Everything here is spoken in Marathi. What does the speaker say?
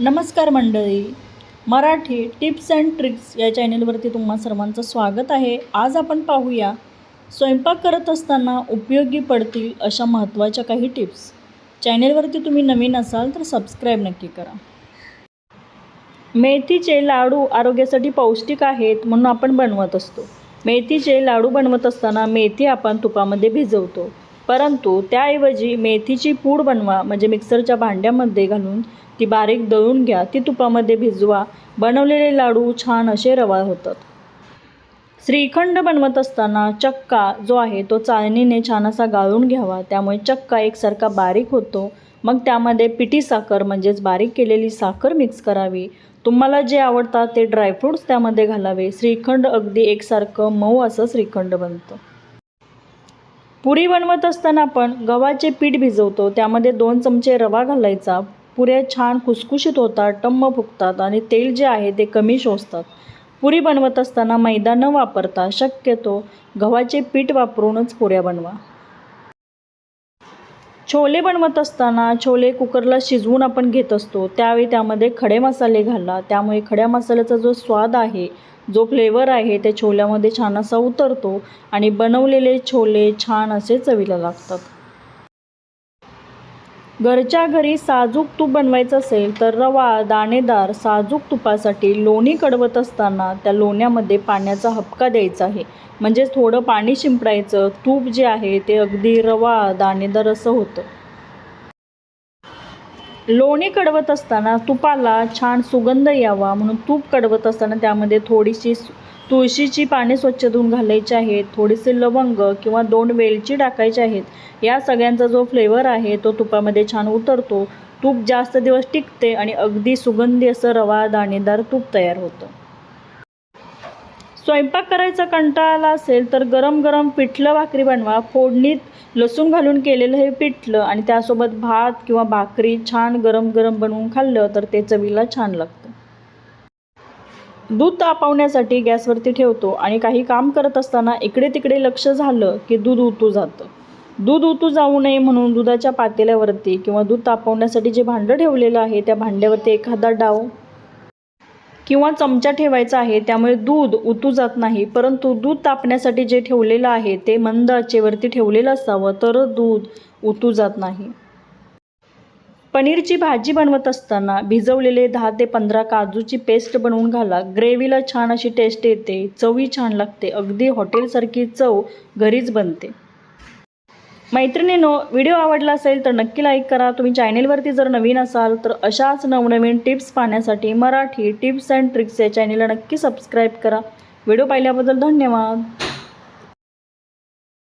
नमस्कार मंडळी. मराठी टिप्स अँड ट्रिक्स या चॅनेलवरती तुम्हा सर्वांचं स्वागत आहे. आज आपण पाहूया स्वयंपाक करत असताना उपयोगी पडतील अशा महत्त्वाच्या काही टिप्स. चॅनेलवरती तुम्ही नवीन असाल तर सबस्क्राईब नक्की करा. मेथीचे लाडू आरोग्यासाठी पौष्टिक आहेत म्हणून आपण बनवत असतो. मेथीचे लाडू बनवत असताना मेथी आपण तुपामध्ये भिजवतो. परंतु त्याऐवजी मेथीची पूड बनवा म्हणजे मिक्सरच्या भांड्यामध्ये घालून ती बारीक दळून घ्या. ती तुपामध्ये भिजवा. बनवलेले लाडू छान असे रवा होतात. श्रीखंड बनवत असताना चक्का जो आहे तो चाळणीने छान असा गाळून घ्यावा. त्यामुळे चक्का एकसारखा बारीक होतो. मग त्यामध्ये पिठी साखर म्हणजेच बारीक केलेली साखर मिक्स करावी. तुम्हाला जे आवडतात ते ड्रायफ्रूट्स त्यामध्ये घालावे. श्रीखंड अगदी एकसारखं मऊ असं श्रीखंड बनतं. पुरी बनवत असताना आपण गव्हाचे पीठ भिजवतो. त्यामध्ये दोन चमचे रवा घालायचा. पुऱ्या छान खुसखुशीत होतात टम्म फुगतात आणि तेल जे आहे ते कमी शोषतात. पुरी बनवत असताना मैदा न वापरता शक्यतो गव्हाचे पीठ वापरूनच पुऱ्या बनवा. छोले बनवत असताना छोले कुकरला शिजवून आपण घेत असतो. त्यावेळी त्यामध्ये खडे मसाले घाला. त्यामुळे खड्या मसाल्याचा जो स्वाद आहे जो फ्लेवर आहे त्या छोल्यामध्ये छान असा उतरतो आणि बनवलेले छोले छान असे चवीला लागतात. घरच्या घरी साजूक तूप बनवायचं असेल तर रवा दाणेदार साजूक तुपासाठी लोणी कडवत असताना त्या लोण्यामध्ये पाण्याचा हपका द्यायचा आहे. म्हणजेच थोडं पाणी शिंपडायचं तूप जे आहे ते अगदी रवा दाणेदार असं होतं. लोणी कडवत असताना तुपाला छान सुगंध यावा म्हणून तूप कडवत असताना त्यामध्ये थोडीशी तुळशीची पाने स्वच्छ धुवून घालायची आहेत थोडेसे लवंग किंवा दोन वेलची टाकायची आहेत. या सगळ्यांचा जो फ्लेवर आहे तो तुपामध्ये छान उतरतो. तूप जास्त दिवस टिकते आणि अगदी सुगंधी असं रवा दाणेदार तूप तयार होतं. स्वयंपाक करायचा कंटाळा आला असेल तर गरम गरम पिठलं भाकरी बनवा. फोडणीत लसूण घालून केलेलं हे पिठलं आणि त्यासोबत भात किंवा भाकरी छान गरम गरम बनवून खाल्लं तर ते चवीला छान लागतं. दूध तापवण्यासाठी गॅसवरती ठेवतो आणि काही काम करत असताना इकडे तिकडे लक्ष झालं की दूध उतू जातं. दूध उतू जाऊ नये म्हणून दुधाच्या पातेल्यावरती किंवा दूध तापवण्यासाठी जे भांडं ठेवलेलं आहे त्या भांड्यावरती एखादा डाव किंवा चमचा ठेवायचा आहे त्यामुळे दूध उतू जात नाही. परंतु दूध तापण्यासाठी जे ठेवलेलं आहे ते मंद आचेवरती ठेवलेलं असावं तर दूध उतू जात नाही. पनीरची भाजी बनवत असताना भिजवलेले दहा ते पंधरा काजूची पेस्ट बनवून घाला. ग्रेव्हीला छान अशी टेस्ट येते चवही छान लागते. अगदी हॉटेलसारखी चव घरीच बनते. मैत्रिणीनो व्हिडिओ आवडला असेल तर नक्की लाईक करा. तुम्ही चॅनेलवरती जर नवीन असाल तर अशाच नवनवीन टिप्स पाहण्यासाठी मराठी टिप्स अँड ट्रिक्स या चॅनेलला नक्की सबस्क्राईब करा. व्हिडिओ पाहिल्याबद्दल धन्यवाद.